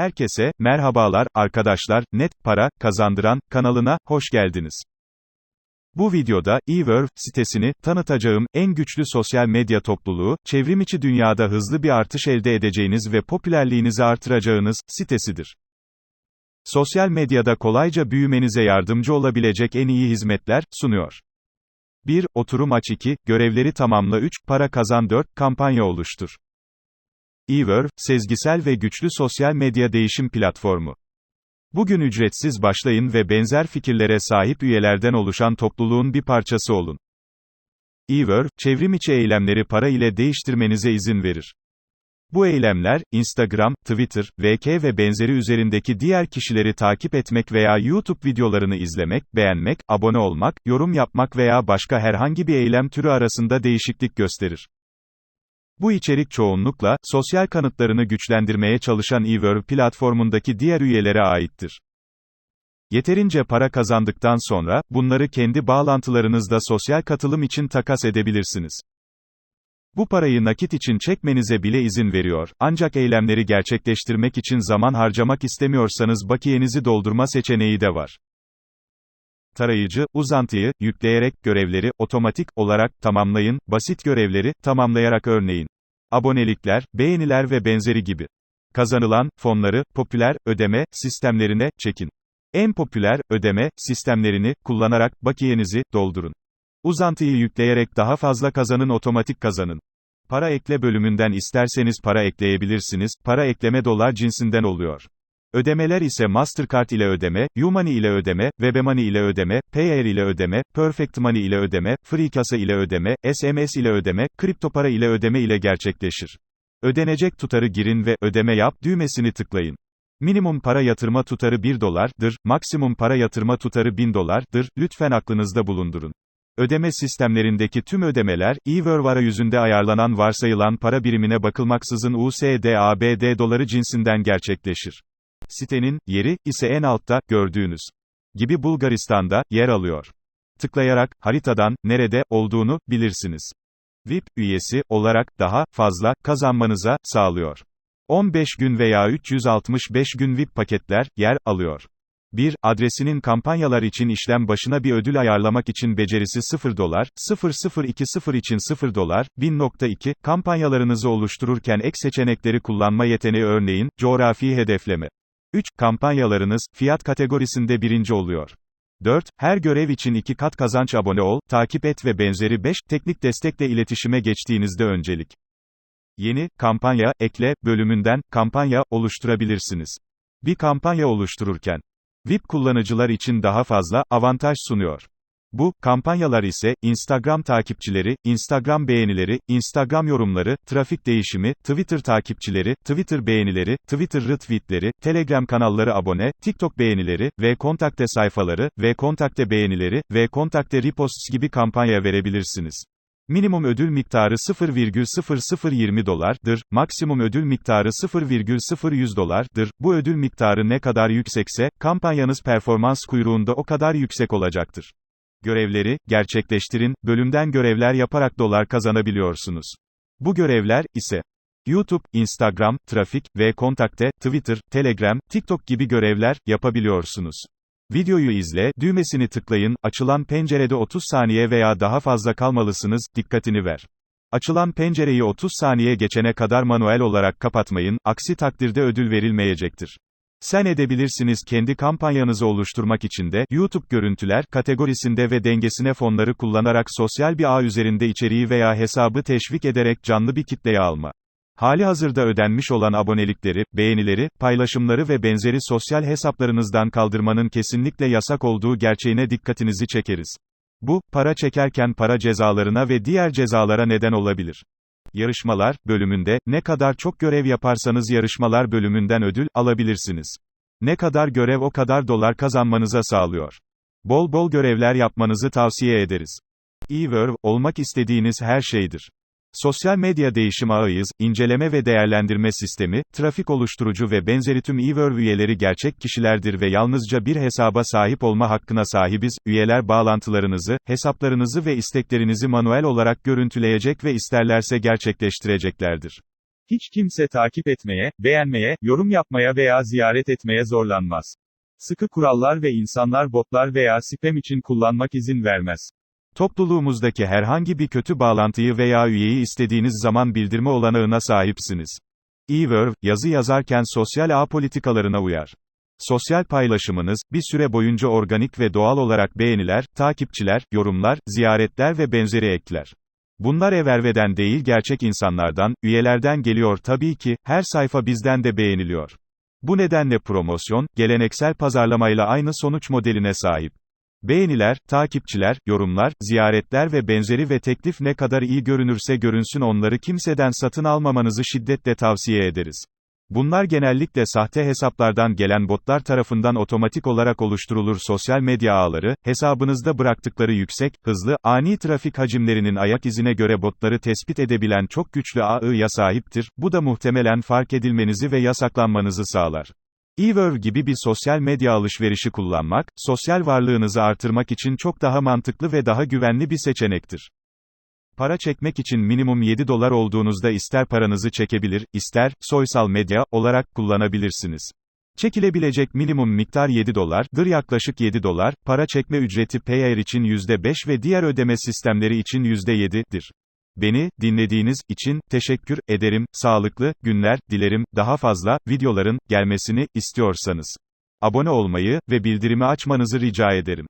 Herkese, merhabalar, arkadaşlar, Net Para, Kazandıran, kanalına, hoş geldiniz. Bu videoda, eVerve sitesini, tanıtacağım, en güçlü sosyal medya topluluğu, çevrimiçi dünyada hızlı bir artış elde edeceğiniz ve popülerliğinizi artıracağınız, sitesidir. Sosyal medyada kolayca büyümenize yardımcı olabilecek en iyi hizmetler, sunuyor. 1. Oturum aç 2, görevleri tamamla 3, para kazan 4, kampanya oluştur. eVerve, sezgisel ve güçlü sosyal medya değişim platformu. Bugün ücretsiz başlayın ve benzer fikirlere sahip üyelerden oluşan topluluğun bir parçası olun. eVerve, çevrimiçi eylemleri para ile değiştirmenize izin verir. Bu eylemler, Instagram, Twitter, VK ve benzeri üzerindeki diğer kişileri takip etmek veya YouTube videolarını izlemek, beğenmek, abone olmak, yorum yapmak veya başka herhangi bir eylem türü arasında değişiklik gösterir. Bu içerik çoğunlukla, sosyal kanıtlarını güçlendirmeye çalışan eVerve platformundaki diğer üyelere aittir. Yeterince para kazandıktan sonra, bunları kendi bağlantılarınızda sosyal katılım için takas edebilirsiniz. Bu parayı nakit için çekmenize bile izin veriyor, ancak eylemleri gerçekleştirmek için zaman harcamak istemiyorsanız bakiyenizi doldurma seçeneği de var. Tarayıcı, uzantıyı, yükleyerek, görevleri, otomatik, olarak, tamamlayın, basit görevleri, tamamlayarak örneğin. Abonelikler, beğeniler ve benzeri gibi. Kazanılan, fonları, popüler, ödeme, sistemlerine, çekin. En popüler, ödeme, sistemlerini, kullanarak, bakiyenizi, doldurun. Uzantıyı yükleyerek daha fazla kazanın otomatik kazanın. Para ekle bölümünden isterseniz para ekleyebilirsiniz, para ekleme dolar cinsinden oluyor. Ödemeler ise Mastercard ile ödeme, Umoney ile ödeme, Webemoney ile ödeme, Payeer ile ödeme, Perfect Money ile ödeme, FreeCasa ile ödeme, SMS ile ödeme, kripto para ile ödeme ile gerçekleşir. Ödenecek tutarı girin ve ödeme yap düğmesini tıklayın. Minimum para yatırma tutarı 1 dolardır, maksimum para yatırma tutarı 1000 dolardır, lütfen aklınızda bulundurun. Ödeme sistemlerindeki tüm ödemeler, eVerve arayüzünde ayarlanan varsayılan para birimine bakılmaksızın USD-ABD doları cinsinden gerçekleşir. Sitenin, yeri, ise en altta, gördüğünüz gibi Bulgaristan'da, yer alıyor. Tıklayarak, haritadan, nerede, olduğunu, bilirsiniz. VIP, üyesi, olarak, daha, fazla, kazanmanıza, sağlıyor. 15 gün veya 365 gün VIP paketler, yer, alıyor. 1. Adresinin kampanyalar için işlem başına bir ödül ayarlamak için becerisi 0 dolar, 0020 için 0 dolar, 1000.2, kampanyalarınızı oluştururken ek seçenekleri kullanma yeteneği örneğin, coğrafi hedefleme. 3. Kampanyalarınız, fiyat kategorisinde birinci oluyor. 4. Her görev için 2 kat kazanç abone ol, takip et ve benzeri 5. Teknik destekle iletişime geçtiğinizde öncelik. Yeni, kampanya, ekle, bölümünden, kampanya, oluşturabilirsiniz. Bir kampanya oluştururken, VIP kullanıcılar için daha fazla avantaj sunuyor. Bu kampanyalar ise Instagram takipçileri, Instagram beğenileri, Instagram yorumları, trafik değişimi, Twitter takipçileri, Twitter beğenileri, Twitter retweetleri, Telegram kanalları abone, TikTok beğenileri ve kontakte sayfaları ve kontakte beğenileri ve kontakte reposts gibi kampanya verebilirsiniz. Minimum ödül miktarı 0,0020 dolardır, maksimum ödül miktarı 0,0100 dolardır. Bu ödül miktarı ne kadar yüksekse, kampanyanız performans kuyruğunda o kadar yüksek olacaktır. Görevleri, gerçekleştirin, bölümden görevler yaparak dolar kazanabiliyorsunuz. Bu görevler, ise, YouTube, Instagram, trafik ve kontakte, Twitter, Telegram, TikTok gibi görevler, yapabiliyorsunuz. Videoyu izle, düğmesini tıklayın, açılan pencerede 30 saniye veya daha fazla kalmalısınız, dikkatini ver. Açılan pencereyi 30 saniye geçene kadar manuel olarak kapatmayın, aksi takdirde ödül verilmeyecektir. Sen edebilirsiniz kendi kampanyanızı oluşturmak için de, YouTube görüntüler, kategorisinde ve dengesine fonları kullanarak sosyal bir ağ üzerinde içeriği veya hesabı teşvik ederek canlı bir kitleye alma. Hali hazırda ödenmiş olan abonelikleri, beğenileri, paylaşımları ve benzeri sosyal hesaplarınızdan kaldırmanın kesinlikle yasak olduğu gerçeğine dikkatinizi çekeriz. Bu, para çekerken para cezalarına ve diğer cezalara neden olabilir. Yarışmalar bölümünde ne kadar çok görev yaparsanız yarışmalar bölümünden ödül alabilirsiniz. Ne kadar görev o kadar dolar kazanmanıza sağlıyor. Bol bol görevler yapmanızı tavsiye ederiz. eVerve olmak istediğiniz her şeydir. Sosyal medya değişim ağıyız, inceleme ve değerlendirme sistemi, trafik oluşturucu ve benzeri tüm eVerve üyeleri gerçek kişilerdir ve yalnızca bir hesaba sahip olma hakkına sahibiz. Üyeler bağlantılarınızı, hesaplarınızı ve isteklerinizi manuel olarak görüntüleyecek ve isterlerse gerçekleştireceklerdir. Hiç kimse takip etmeye, beğenmeye, yorum yapmaya veya ziyaret etmeye zorlanmaz. Sıkı kurallar ve insanlar botlar veya spam için kullanmak izin vermez. Topluluğumuzdaki herhangi bir kötü bağlantıyı veya üyeyi istediğiniz zaman bildirme olanağına sahipsiniz. eWorld, yazı yazarken sosyal ağ politikalarına uyar. Sosyal paylaşımınız, bir süre boyunca organik ve doğal olarak beğeniler, takipçiler, yorumlar, ziyaretler ve benzeri ekler. Bunlar everveden değil gerçek insanlardan, üyelerden geliyor tabii ki, her sayfa bizden de beğeniliyor. Bu nedenle promosyon, geleneksel pazarlamayla aynı sonuç modeline sahip. Beğeniler, takipçiler, yorumlar, ziyaretler ve benzeri ve teklif ne kadar iyi görünürse görünsün onları kimseden satın almamanızı şiddetle tavsiye ederiz. Bunlar genellikle sahte hesaplardan gelen botlar tarafından otomatik olarak oluşturulur sosyal medya ağları, hesabınızda bıraktıkları yüksek, hızlı, ani trafik hacimlerinin ayak izine göre botları tespit edebilen çok güçlü ağıya sahiptir, bu da muhtemelen fark edilmenizi ve yasaklanmanızı sağlar. eWorld gibi bir sosyal medya alışverişi kullanmak, sosyal varlığınızı artırmak için çok daha mantıklı ve daha güvenli bir seçenektir. Para çekmek için minimum 7 dolar olduğunuzda ister paranızı çekebilir, ister, soysal medya, olarak kullanabilirsiniz. Çekilebilecek minimum miktar 7 dolardır yaklaşık 7 dolar, para çekme ücreti Payer için %5 ve diğer ödeme sistemleri için %7'dir. Beni, dinlediğiniz için, teşekkür ederim, sağlıklı, günler, dilerim, daha fazla, videoların, gelmesini, istiyorsanız. Abone olmayı ve bildirimi açmanızı rica ederim.